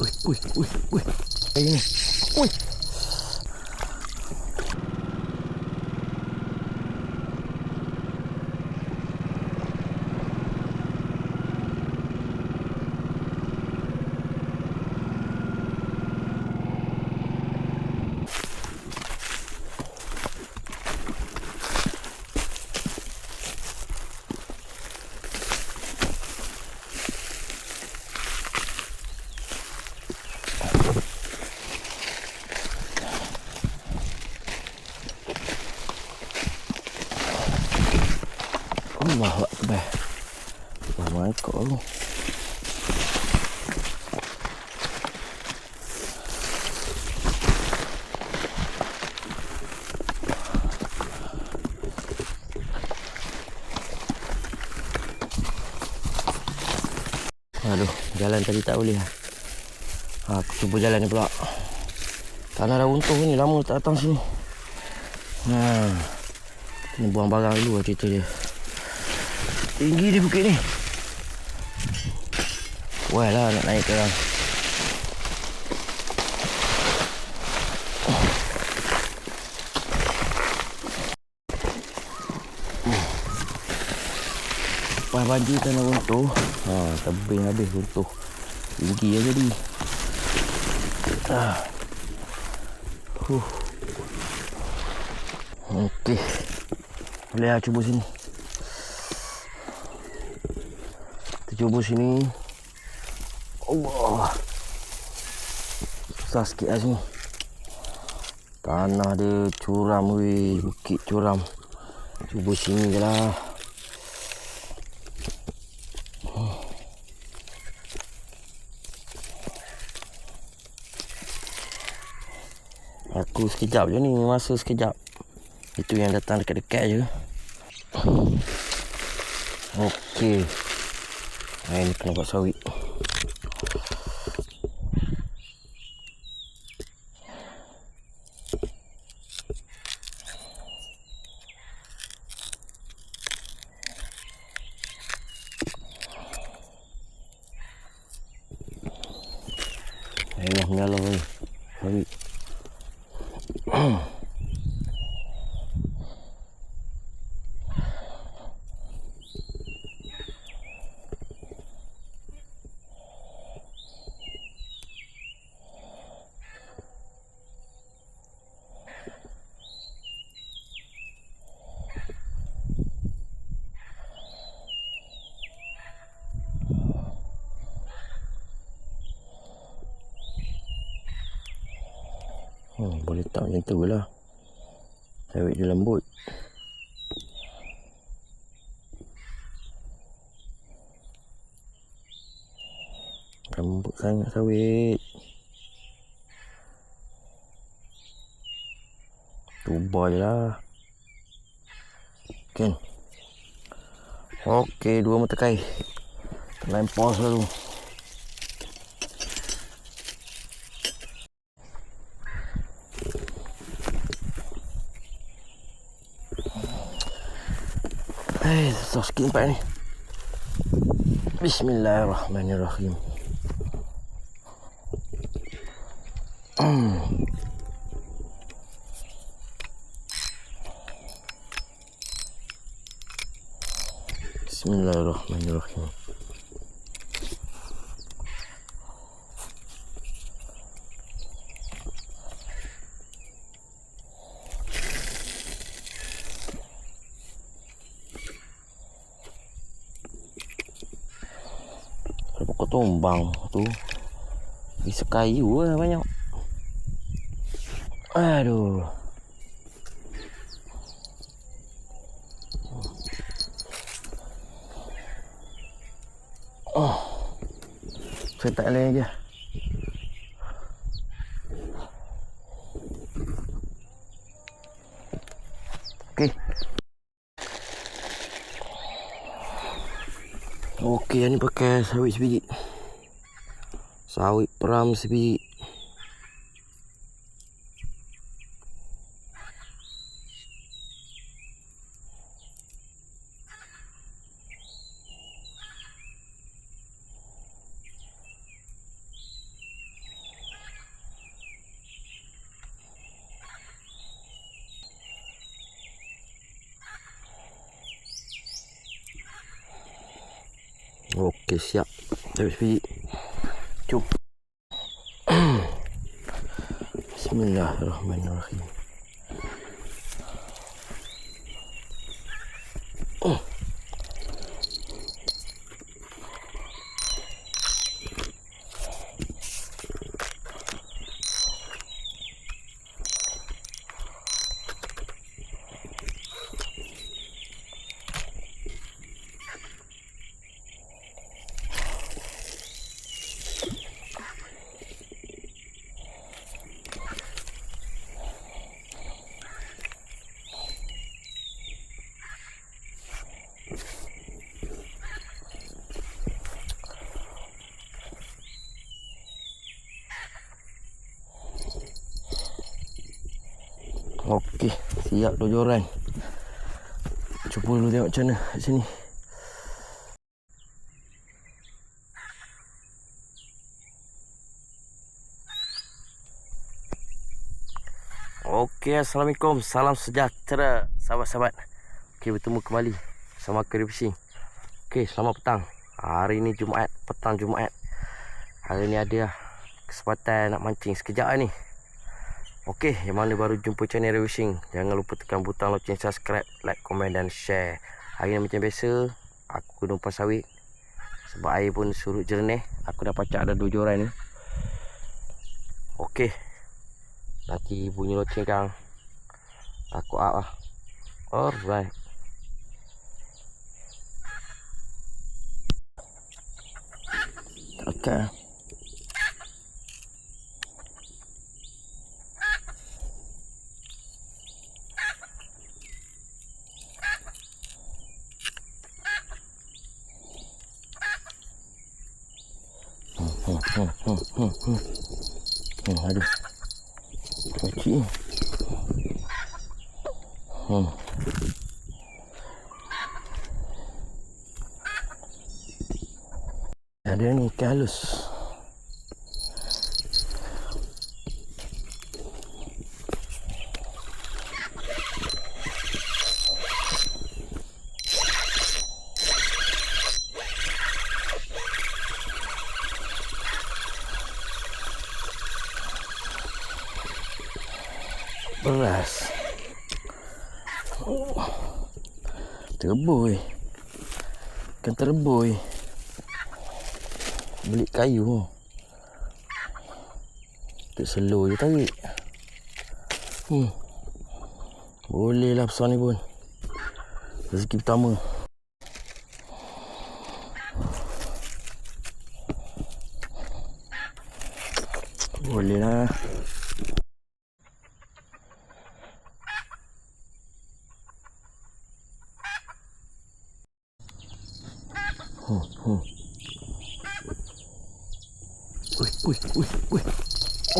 Ui, ui, ui, ui. Ini. Ui. Assalamualaikum. Aduh, jalan tadi tak boleh. Ha, aku cuba jalan ni pula. Tanah dah runtuh ni, lama tak datang sini. Ha. Ni buang barang dulu lah cerita dia. Tinggi dia bukit ni. Wah lah nak naik ke orang. Lepas baju tanah runtuh. Ha, tebing habis runtuh. Tinggi lah jadi. Ah. Huh. Okey. Boleh lah cuba sini. Kita cuba sini. Allah. Susah sikit lah sini. Tanah dia curam weh. Bukit curam. Cuba sini je lah. Aku sekejap je ni. Masa sekejap. Itu yang datang dekat-dekat je. Okey. Ini kena buat sawit. Ayolah menyala ni. Sawit. Hmm, boleh tak macam tu lah. Sawit dia lembut. Lembut sangat sawit. Cuba je lah. Kan? Okey, dua mata kai. Lempar selalu. Hai, susah sikit nampak ni. Bismillahirrahmanirrahim. Hmm. Bismillahirrahmanirrahim. Kalau pokok tumbang tu. Bisa kayu lah banyak? Aduh. Oh. Saya tak lain je Okey, ni pakai sawit sebiji. Sawit peram sebiji. Okey, siap. Habis biji. Jom. Bismillahirrahmanirrahim. Okey, siap dojoran. Cuba dulu tengok macam mana kat sini. Okey, Assalamualaikum. Salam sejahtera, sahabat-sahabat. Okey, bertemu kembali sama Keri Fishing. Okey, selamat petang. Hari ni Jumaat, petang Jumaat. Hari ni ada kesempatan nak mancing sekejap lah ni. Okey, yang mana baru jumpa channel Ray Fishing, jangan lupa tekan butang loceng subscribe, like, komen dan share. Hari ni macam biasa, aku kena umpan sawit. Sebab air pun surut jernih, aku dah pacak ada dua joran ni. Okey. Nanti bunyi loceng kang. Aku up lah. Alright. Okay. Hmm, hmm, hmm, hmm, aduh. Kecil. Hmm. Ada ni ikan halus. Beras. Oh. Terboi. Ikan terboi. Beli kayu. Untuk slow je tarik. Hmm. Boleh lah besar ni pun. Rezeki pertama. Boleh lah. Hmm, hmm. Ui, ui, ui.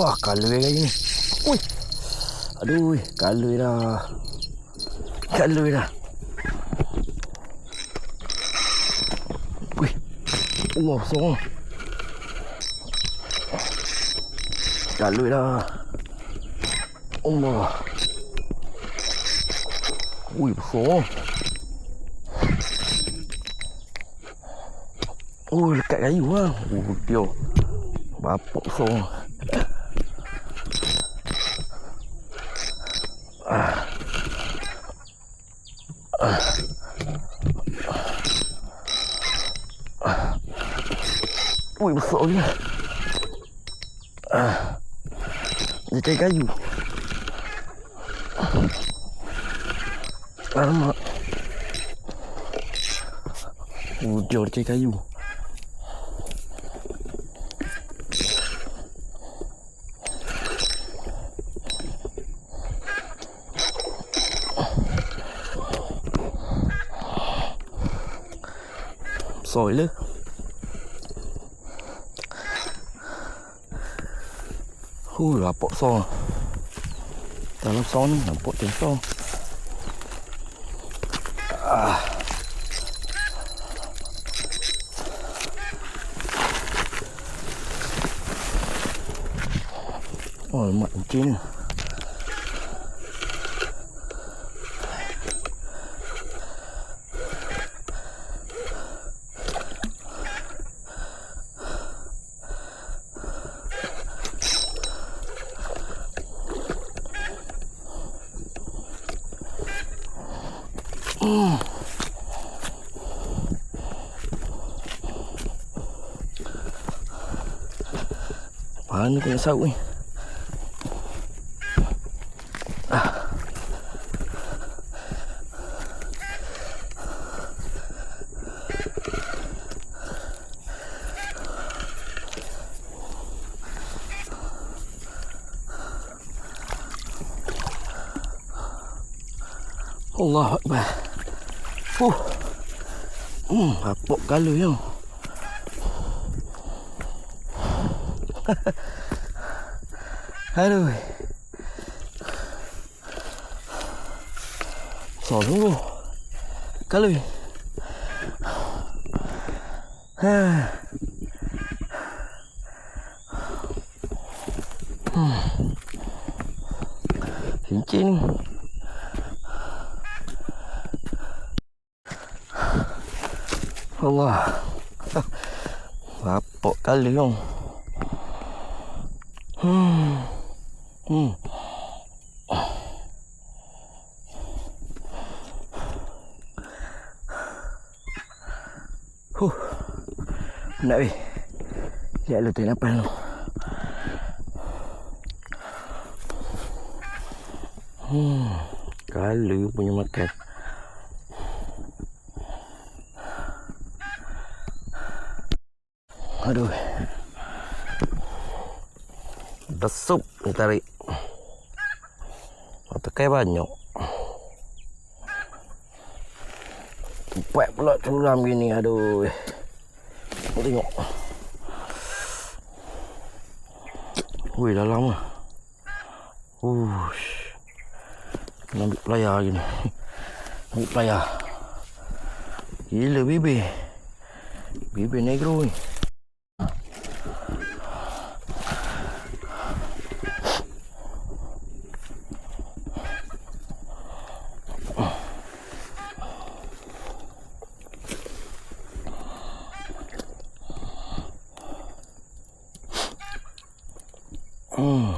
Wah, kalui lagi ni. Ui. Aduh, kalui dah. Kalui dah. Ui. Wah, besar. Kalui dah. Allah. Ui, besar. Oh, dekat kayu lah. Oh, dia. Bapak besar. Ui, besar dia. Ah. Dia cari kayu. Alamak. Oh, dia cari kayu. Sồi lư. Ui lapok so Dalam so ni nampak macam so ah. Oh lemak macam ni Hmm. Mana kena saut ni? Allah Akbar. Fuh. Hmm, apok kala yang. Aduh. So dulu. Kala. Ha. Hmm. Cincin ni. Allah. Apa kali yang? Hmm. Hmm. Huh. Nak weh. Ya lu tak nampak lu. Hmm. Kalau punya makan. Aduh. Besuk ni tarik. Tekai banyak. Empat pula curam gini. Aduh. Kau tengok. Wih, dalam lah. Ush. Kena ambil pelayar lagi ni. Ambil pelayar. Gila bibir. Bibir negro ni. Hmm.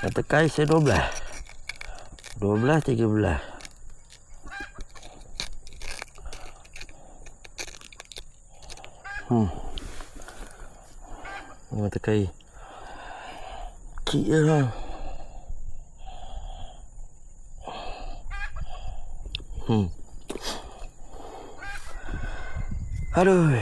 Kata kai saya 12. 12 13. Hmm. Ini mata kai. Kik lah. Hmm. Aduh.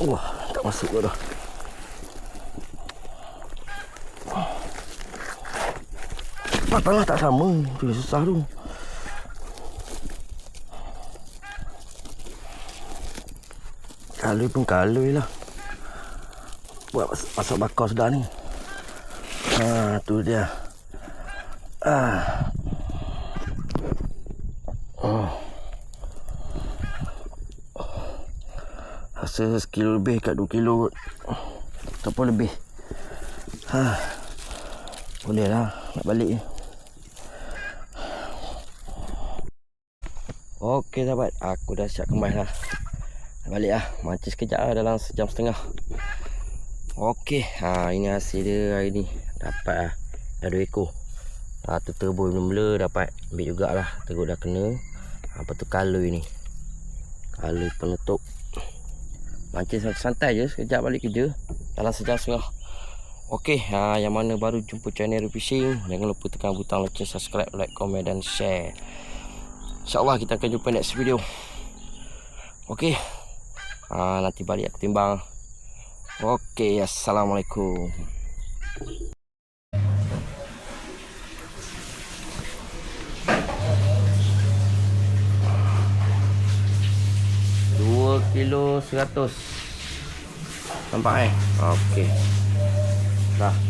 Wah, masuk ke dah. Patahlah tak sama. Tu susah tu. Kalui pun kalui lah. Buat masak bakar sedar ni. Ha, tu dia. Ah. Oh. Rasa sekilo lebih kat 2 kilo kot. Ataupun lebih. Ha. Boleh lah nak balik. Okey sahabat, aku dah siap kemas lah. Balik lah. Mancing sekejap lah dalam sejam setengah. Okey, ha, ini hasil dia hari ni. Dapat lah. Dah dua ekor. Ha, tu turbo mula-mula dapat ambil jugalah. Teruk dah kena. Ha, lepas tu kalui ni. Kalui penutup. Mancing santai je sekejap balik kerja. Dalam sejam setengah. Okey, ha, yang mana baru jumpa channel Fishing, jangan lupa tekan butang loceng, subscribe, like, komen dan share. InsyaAllah kita akan jumpa next video. Okey. Ha, nanti balik aku timbang. Okey, Assalamualaikum. Dua kilo seratus. Nampak eh? Okey. Dah.